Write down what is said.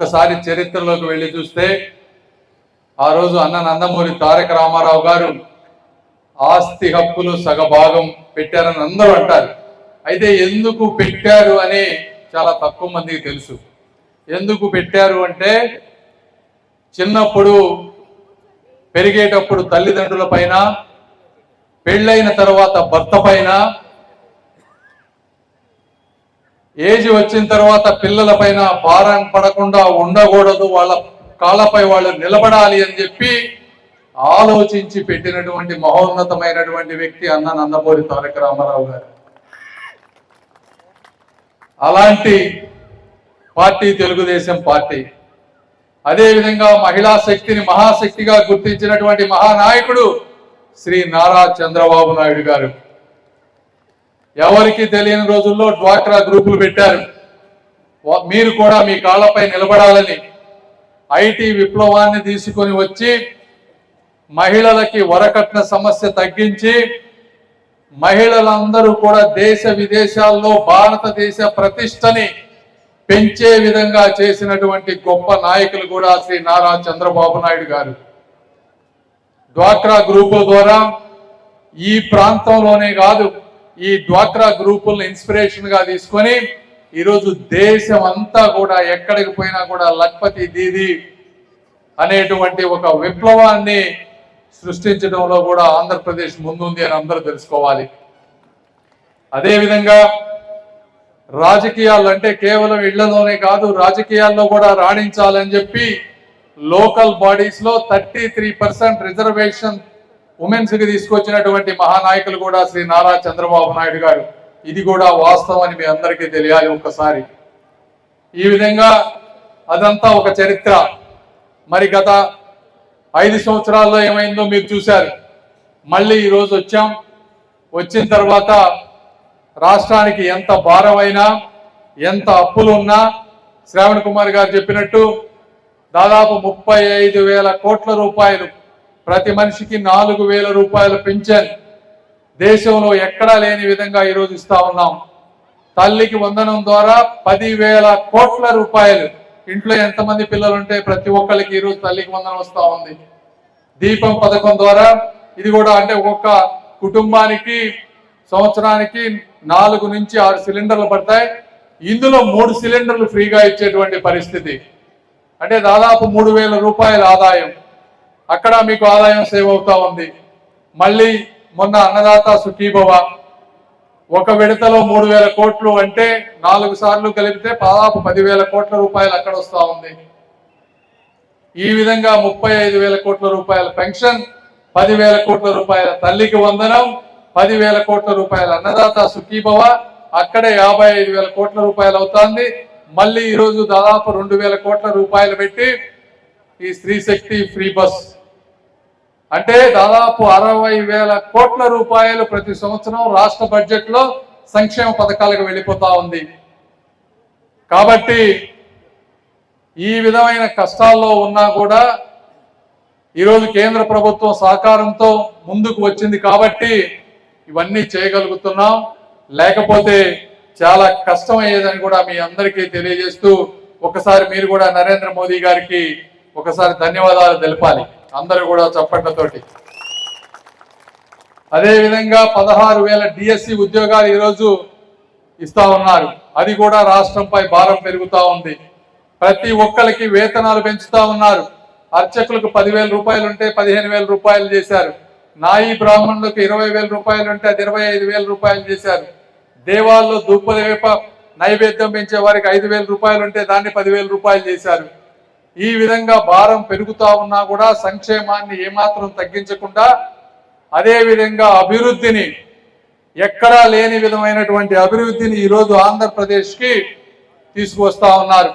ఒక్కసారి చరిత్రలోకి వెళ్ళి చూస్తే ఆ రోజు అన్న నందమూరి తారక రామారావు గారు ఆస్తి హక్కులు సగభాగం పెట్టారని అందరూ అంటారు. అయితే ఎందుకు పెట్టారు అని చాలా తక్కువ మందికి తెలుసు. ఎందుకు పెట్టారు అంటే చిన్నప్పుడు పెరిగేటప్పుడు తల్లిదండ్రుల పైన పెళ్ళైన తర్వాత భర్త పైన ఏజ్ వచ్చిన తర్వాత పిల్లల పైన భారం పడకుండా ఉండకూడదు వాళ్ళ కాళ్ళపై వాళ్ళు నిలబడాలి అని చెప్పి ఆలోచించి పెట్టినటువంటి మహోన్నతమైనటువంటి వ్యక్తి అన్న నందమూరి తారక రామారావు గారు. అలాంటి పార్టీ తెలుగుదేశం పార్టీ. అదేవిధంగా మహిళా శక్తిని మహాశక్తిగా గుర్తించినటువంటి మహానాయకుడు శ్రీ నారా చంద్రబాబు నాయుడు గారు. ఎవరికి తెలియని రోజుల్లో డ్వాక్రా గ్రూపులు పెట్టారు. మీరు కూడా మీ కాళ్ళపై నిలబడాలని ఐటీ విప్లవాన్ని తీసుకొని వచ్చి మహిళలకి వరకట్న సమస్య తగ్గించి మహిళలందరూ కూడా దేశ విదేశాల్లో భారతదేశ ప్రతిష్టని పెంచే విధంగా చేసినటువంటి గొప్ప నాయకులు కూడా శ్రీ నారా చంద్రబాబు నాయుడు గారు. డ్వాక్రా గ్రూపు ద్వారా ఈ ప్రాంతంలోనే కాదు ఈ డ్వాక్రా గ్రూపులను ఇన్స్పిరేషన్గా తీసుకొని ఈరోజు దేశం అంతా కూడా ఎక్కడికి పోయినా కూడా లక్పతి దీది అనేటువంటి ఒక విప్లవాన్ని సృష్టించడంలో కూడా ఆంధ్రప్రదేశ్ ముందుంది అని అందరూ తెలుసుకోవాలి. అదేవిధంగా రాజకీయాలు అంటే కేవలం ఇళ్ళలోనే కాదు రాజకీయాల్లో కూడా రాణించాలని చెప్పి లోకల్ బాడీస్లో థర్టీ త్రీ పర్సెంట్ రిజర్వేషన్ ఉమెన్స్కి తీసుకొచ్చినటువంటి మహానాయకులు కూడా శ్రీ నారా చంద్రబాబు నాయుడు గారు. ఇది కూడా వాస్తవం అని మీ అందరికీ తెలియాలి ఒక్కసారి. ఈ విధంగా అదంతా ఒక చరిత్ర. మరి గత ఐదు సంవత్సరాల్లో ఏమైందో మీరు చూశారు. మళ్ళీ ఈరోజు వచ్చాం. వచ్చిన తర్వాత రాష్ట్రానికి ఎంత భారమైనా ఎంత అప్పులు ఉన్నా శ్రావణ్ కుమార్ గారు చెప్పినట్టు దాదాపు ముప్పై ఐదు వేల కోట్ల రూపాయలు ప్రతి మనిషికి నాలుగు వేల రూపాయల పింఛన్ దేశంలో ఎక్కడా లేని విధంగా ఈరోజు ఇస్తా ఉన్నాం. తల్లికి వందనం ద్వారా పదివేల కోట్ల రూపాయలు. ఇంట్లో ఎంతమంది పిల్లలు ఉంటే ప్రతి ఒక్కరికి ఈరోజు తల్లికి వందనం వస్తూ ఉంది. దీపం పథకం ద్వారా ఇది కూడా అంటే ఒక్కొక్క కుటుంబానికి సంవత్సరానికి నాలుగు నుంచి ఆరు సిలిండర్లు పడతాయి. ఇందులో మూడు సిలిండర్లు ఫ్రీగా ఇచ్చేటువంటి పరిస్థితి. అంటే దాదాపు మూడు వేల రూపాయల ఆదాయం. అక్కడ మీకు ఆదాయం సేవ్ అవుతా ఉంది. మళ్ళీ మొన్న అన్నదాత సుఖీభవ ఒక విడతలో మూడు వేల కోట్లు అంటే నాలుగు సార్లు కలిపితే దాదాపు పదివేల కోట్ల రూపాయలు అక్కడ వస్తా ఉంది. ఈ విధంగా ముప్పై ఐదు వేల కోట్ల రూపాయల పెన్షన్ పదివేల కోట్ల రూపాయల తల్లికి వందనం పదివేల కోట్ల రూపాయల అన్నదాత సుఖీభవ అక్కడే యాభై ఐదు వేల కోట్ల రూపాయలు అవుతుంది. మళ్ళీ ఈరోజు దాదాపు రెండు వేల కోట్ల రూపాయలు పెట్టి ఈ స్త్రీ శక్తి ఫ్రీ బస్ అంటే దాదాపు అరవై వేల కోట్ల రూపాయలు ప్రతి సంవత్సరం రాష్ట్ర బడ్జెట్లో సంక్షేమ పథకాలకు వెళ్ళిపోతా ఉంది. కాబట్టి ఈ విధమైన కష్టాల్లో ఉన్నా కూడా ఈరోజు కేంద్ర ప్రభుత్వం సహకారంతో ముందుకు వచ్చింది కాబట్టి ఇవన్నీ చేయగలుగుతున్నాం. లేకపోతే చాలా కష్టమయ్యేదని కూడా మీ అందరికీ తెలియజేస్తూ ఒకసారి మీరు కూడా నరేంద్ర మోదీ గారికి ఒకసారి ధన్యవాదాలు తెలపాలి. అందరూ కూడా చప్పట్లతోటి. అదేవిధంగా పదహారు వేల డిఎస్సి ఉద్యోగాలు ఈరోజు ఇస్తా ఉన్నారు. అది కూడా రాష్ట్రంపై భారం పెరుగుతూ ఉంది. ప్రతి ఒక్కరికి వేతనాలు పెంచుతా ఉన్నారు. అర్చకులకు పదివేల రూపాయలు ఉంటే పదిహేను వేల రూపాయలు చేశారు. నాయి బ్రాహ్మణులకు ఇరవై వేల రూపాయలు ఉంటే అది ఇరవై ఐదు వేల రూపాయలు చేశారు. దేవాల్లో ధూపదేప నైవేద్యం పెంచే వారికి ఐదు వేల రూపాయలు ఉంటే దాన్ని పదివేల రూపాయలు చేశారు. ఈ విధంగా భారం పెరుగుతా ఉన్నా కూడా సంక్షేమాన్ని ఏమాత్రం తగ్గించకుండా అదే విధంగా అభివృద్ధిని ఎక్కడా లేని విధమైనటువంటి అభివృద్ధిని ఈరోజు ఆంధ్రప్రదేశ్కి తీసుకువస్తా ఉన్నారు.